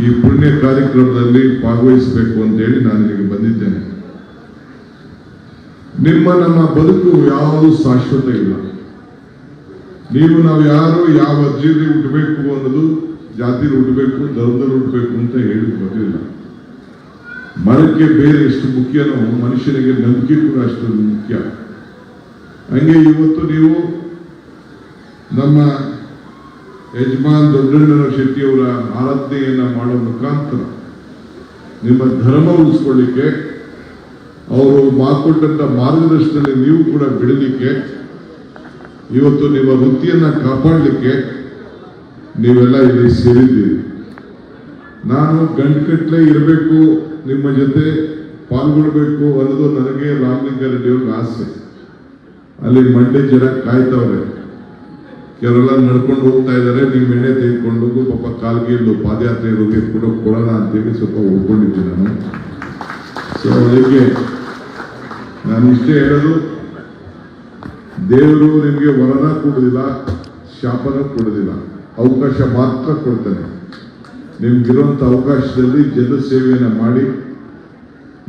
ಈ ಪುಣ್ಯ ಕಾರ್ಯಕ್ರಮದಲ್ಲಿ ಭಾಗವಹಿಸಬೇಕು ಅಂತೇಳಿ ನಾನು ಇಲ್ಲಿಗೆ ಬಂದಿದ್ದೇನೆ. ನಿಮ್ಮ ನಮ್ಮ ಬದುಕು ಯಾವುದು ಶಾಶ್ವತ ಇಲ್ಲ. ನೀವು ನಾವು ಯಾರು ಯಾವ ಅರ್ಜಿಯಲ್ಲಿ ಹುಟ್ಟಬೇಕು ಅನ್ನೋದು ಜಾತಿಲಿ ಹುಟ್ಟಬೇಕು, ಧರ್ಮದಲ್ಲಿ ಹುಟ್ಟಬೇಕು ಅಂತ ಹೇಳಿ ಬರಲಿಲ್ಲ ಮರಕ್ಕೆ ಬೇರೆ ಎಷ್ಟು ಮುಖ್ಯನೋ ಮನುಷ್ಯನಿಗೆ ನಂಬಿಕೆ ಕೂಡ ಅಷ್ಟು ಮುಖ್ಯ. ಹಂಗೆ ಇವತ್ತು ನೀವು ನಮ್ಮ ಯಜಮಾನ್ ದೊಡ್ಡಣ್ಣನ ಶೆಟ್ಟಿಯವರ ಆರಾಧನೆಯನ್ನ ಮಾಡೋ ಮುಖಾಂತರ ನಿಮ್ಮ ಧರ್ಮ ಉಳಿಸ್ಕೊಳ್ಳಿಕ್ಕೆ, ಅವರು ಮಾಡಿಕೊಟ್ಟಂತ ಮಾರ್ಗದರ್ಶನದಲ್ಲಿ ನೀವು ಕೂಡ ಬೆಳಿಲಿಕ್ಕೆ, ಇವತ್ತು ನಿಮ್ಮ ವೃತ್ತಿಯನ್ನು ಕಾಪಾಡಲಿಕ್ಕೆ ನೀವೆಲ್ಲ ಇಲ್ಲಿ ಸೇರಿದ್ದೀರಿ. ನಾನು ಗಂಟುಗಟ್ಟಲೆ ಇರಬೇಕು, ನಿಮ್ಮ ಜೊತೆ ಪಾಲ್ಗೊಳ್ಬೇಕು ಅನ್ನೋದು ನನಗೆ ರಾಮಲಿಂಗಾರೆಡ್ಡಿಯವ್ರಿಗೆ ಆಸೆ. ಅಲ್ಲಿ ಮಂಡ್ಯ ಜನ ಕಾಯ್ತವ್ರೆ. ಕೆಲವೆಲ್ಲ ನಡ್ಕೊಂಡು ಹೋಗ್ತಾ ಇದ್ದಾರೆ. ನೀವು ಎಣ್ಣೆ ತೆಗೆದುಕೊಂಡು ಪಾಪ ಕಾಲ್ಗೆ ಇಲ್ಲೂ ಪಾದಯಾತ್ರೆ ಇರೋರಿಗೆ ಕೂಡ ಕೊಡೋಣ ಅಂತೇಳಿ ಸ್ವಲ್ಪ ಒಪ್ಕೊಂಡಿದ್ದೆ ನಾನು. ಸೊ ಅದಕ್ಕೆ ನಾನು ಇಷ್ಟೇ ಹೇಳೋದು, ದೇವರು ನಿಮಗೆ ವರನ ಕೊಡೋದಿಲ್ಲ, ಶಾಪನ ಕೊಡೋದಿಲ್ಲ. ಅವಕಾಶ ಮಾತ್ರ ಕೊಡ್ತಾನೆ. ನಿಮ್ಗಿರುವಂತ ಅವಕಾಶದಲ್ಲಿ ಜನ ಸೇವೆಯನ್ನ ಮಾಡಿ,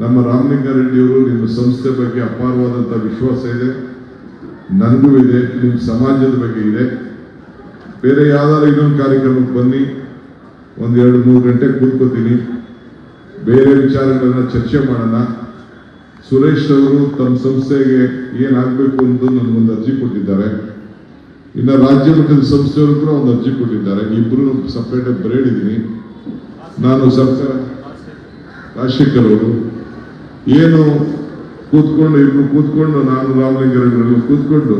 ನಮ್ಮ ರಾಮಲಿಂಗಾರೆಡ್ಡಿಯವರು ನಿಮ್ಮ ಸಂಸ್ಥೆ ಬಗ್ಗೆ ಅಪಾರವಾದಂಥ ವಿಶ್ವಾಸ ಇದೆ. ನನಗೂ ಇದೆ, ನಿಮ್ಮ ಸಮಾಜದ ಬಗ್ಗೆ ಇದೆ. ಬೇರೆ ಯಾವ್ದಾದ್ರು ಇನ್ನೊಂದು ಕಾರ್ಯಕ್ರಮಕ್ಕೆ ಬನ್ನಿ. ಒಂದು ಎರಡು, ಮೂರು ಗಂಟೆ ಕೂತ್ಕೋತೀನಿ. ಬೇರೆ ವಿಚಾರಗಳನ್ನು ಚರ್ಚೆ ಮಾಡೋಣ. ಸುರೇಶ್ ಅವರು ತಮ್ಮ ಸಂಸ್ಥೆಗೆ ಏನಾಗಬೇಕು ಅಂತ ನನಗೊಂದು ಅರ್ಜಿ ಕೊಟ್ಟಿದ್ದಾರೆ. ಇನ್ನು ರಾಜ್ಯ ಮಟ್ಟದ ಸಂಸ್ಥೆಯವರು ಕೂಡ ಒಂದು ಅರ್ಜಿ ಕೊಟ್ಟಿದ್ದಾರೆ. ಇಬ್ರು ಸಪ್ರೇಟಾಗಿ ಬರೇಳಿದ್ದೀನಿ ನಾನು ಸರ್ಕಾರ ರಾಜಶೇಖರ್ ಅವರು, ಏನು ಕೂತ್ಕೊಂಡು ಇಬ್ರು ಕೂತ್ಕೊಂಡು ನಾನು ರಾಮಲಿಂಗಾರೆಡ್ಡಿ ಕೂತ್ಕೊಂಡು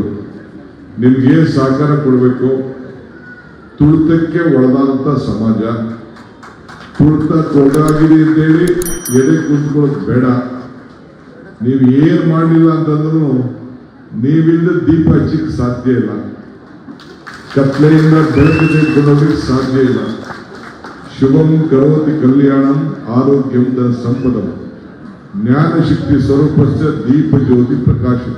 ನಿಮ್ಗೆ ಏನು ಸಹಕಾರ ಕೊಡಬೇಕು. ತುಳಿತಕ್ಕೆ ಒಳಗಾದಂತ ಸಮಾಜ, ತುಳಿತ ಕೊಡಾಗಿದೆ ಅಂತೇಳಿ ಎದೆ ಕೂತ್ಕೊಳ್ಳೋದು ಬೇಡ. ನೀವು ಏನು ಮಾಡಲಿಲ್ಲ ಅಂತಂದ್ರೂ ನೀವಿಂದ ದೀಪ ಹಚ್ಚಿಕ್ ಸಾಧ್ಯ ಇಲ್ಲ. ಕತ್ಲೆಯಿಂದ ಬೆಳಕು ತೆಗೆದುಕೊಳ್ಳೋದಕ್ಕೆ ಸಾಧ್ಯ ಇಲ್ಲ. ಶುಭಂ ಕರೋತಿ ಕಲ್ಯಾಣಂ ಆರೋಗ್ಯಂ ಸಂಪದ ಸಂಪದಂ. ಜ್ಞಾನ ಶಕ್ತಿ ಸ್ವರೂಪಸ್ಯ ದೀಪ ಜ್ಯೋತಿ ಪ್ರಕಾಶಕ